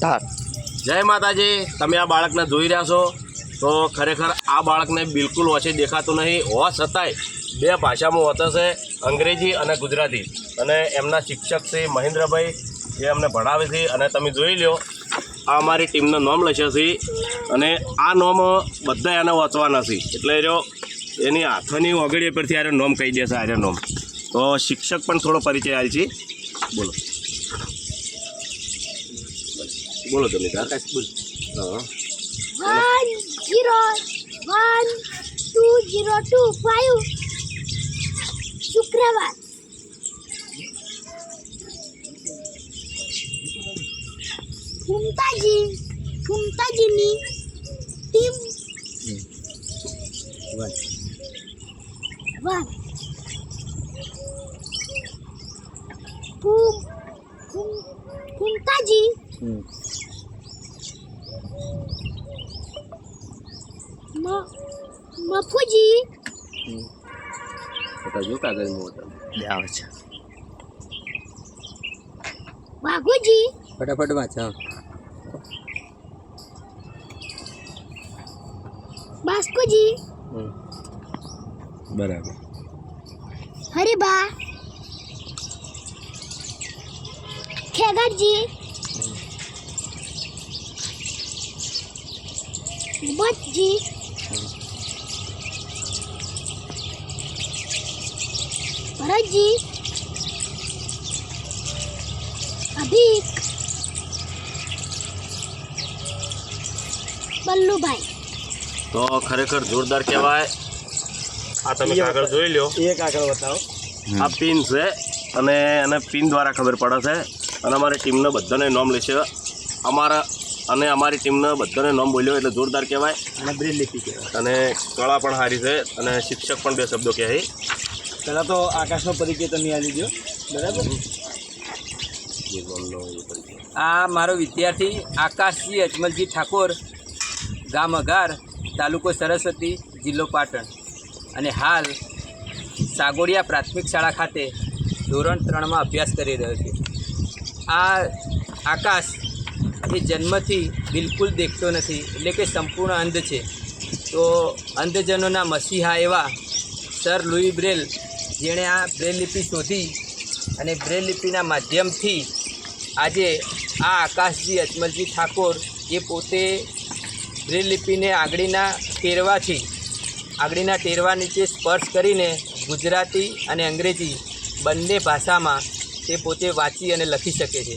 તાર જય માતાજી, તમે આ બાળકને જોઈ રહ્યા છો? તો ખરેખર આ બાળકને બિલકુલ ઓછી દેખાતું નહીં, હોવા છતાંય બે ભાષામાં હોતા છે અંગ્રેજી અને ગુજરાતી. અને એમના શિક્ષક શ્રી મહેન્દ્રભાઈ જે અમને ભણાવે છે, અને તમે જોઈ લો આ અમારી ટીમનો નોમ લખ્યો છે, અને આ નોમ બધા એને વાંચવાના છે. એટલે જો એની હાથની ઓગળી પરથી આરે નોમ કહી દેશે આરે નોમ. તો શિક્ષક પણ થોડો પરિચય આલ છે. બોલો. 10 demi Mita. Pakai 10. Oh. 1 0 1 2 0 2 5 Sukrawat. Kumtaji, Kumtaji ni tim. One. One. Boom. મ મફુજી બતાવજો કાગળ બતાવો બે આવે છે બાગુજી ફટાફટ વાંચ હા બાસ્કુજી બરાબર હરિબા ખેગરજી બચજી ભરતજી અભિક બલ્લુભાઈ તો ખરેખર જોરદાર કહેવાય આ તમે કાગળ જોઈ લો એક આગળ બતાવો આ પિન છે અને એને પિન દ્વારા ખબર પડે છે. અને અમારી ટીમનો બધાને નોમ લેશે અમારા અને અમારી ટીમને બધાને નોમ બોલ્યો એટલે જોરદાર કહેવાય. અને બ્રેલ લિપિ કહેવાય. અને કળા પણ સારી છે અને શિક્ષક પણ બે શબ્દો કહે પહેલાં તો આકાશનો પરિચય તમે આ લીધો. બરાબર? આ મારો વિદ્યાર્થી આકાશજી અજમલજી ઠાકોર ગામ અઘાર તાલુકો સરસ્વતી જિલ્લો પાટણ. અને હાલ સાગોડિયા પ્રાથમિક શાળા ખાતે ધોરણ ત્રણમાં અભ્યાસ કરી રહ્યો છે. આ આકાશ એ જન્મથી બિલકુલ દેખતો નથી, એટલે કે સંપૂર્ણ અંધ છે. તો અંધજનોના મસીહા એવા સર લુઈ બ્રેલ, જેણે આ બ્રેલ લિપિ શોધી અને બ્રેલ લિપિના માધ્યમથી આજે આ આકાશજી, અજમલજી ઠાકોર એ પોતે બ્રેલ લિપિને આંગળીના ટેરવાથી, આંગળીના ટેરવા નીચે સ્પર્શ કરીને ગુજરાતી અને અંગ્રેજી બંને ભાષામાં તે પોતે વાંચી અને લખી શકે છે.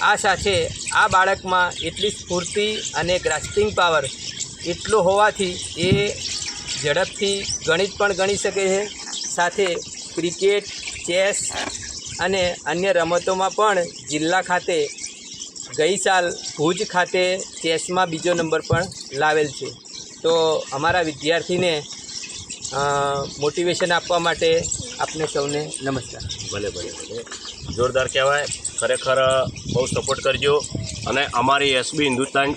આ સાથે આ બાળકમાં એટલી સ્ફૂર્તિ અને ગ્રાસ્પિંગ પાવર એટલો હોવાથી એ ઝડપથી ગણિત પણ ગણી શકે છે. સાથે ક્રિકેટ, ચેસ અને અન્ય રમતોમાં પણ જિલ્લા ખાતે ગઈ સાલ ભુજ ખાતે ચેસમાં બીજો નંબર પણ લાવેલ છે. તો અમારા વિદ્યાર્થીને મોટિવેશન આપવા માટે આપને સૌને નમસ્કાર. ભલે ભલે ભલે. જોરદાર કહેવાય. ખરેખર બહુ સપોર્ટ કરજો. અને અમારી એસબી હિન્દુસ્તાન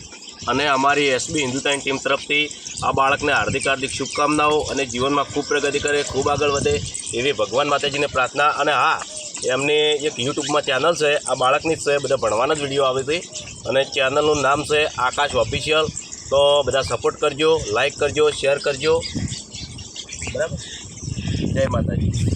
અને અમારી એસબી હિન્દુસ્તાન ટીમ તરફથી આ બાળકને હાર્દિક હાર્દિક શુભકામનાઓ અને જીવનમાં ખૂબ પ્રગતિ કરે, ખૂબ આગળ વધે એવી ભગવાન માતાજીને પ્રાર્થના. અને હા, એમની એક યુટ્યુબમાં ચેનલ છે. આ બાળકની જ છે. બધા ભણવાના જ વીડિયો આવે છે. અને ચેનલનું નામ છે આકાશ ઓફિશિયલ તો બધા સપોર્ટ કરજો લાઇક કરજો શેર કરજો. બરાબર જય માતાજી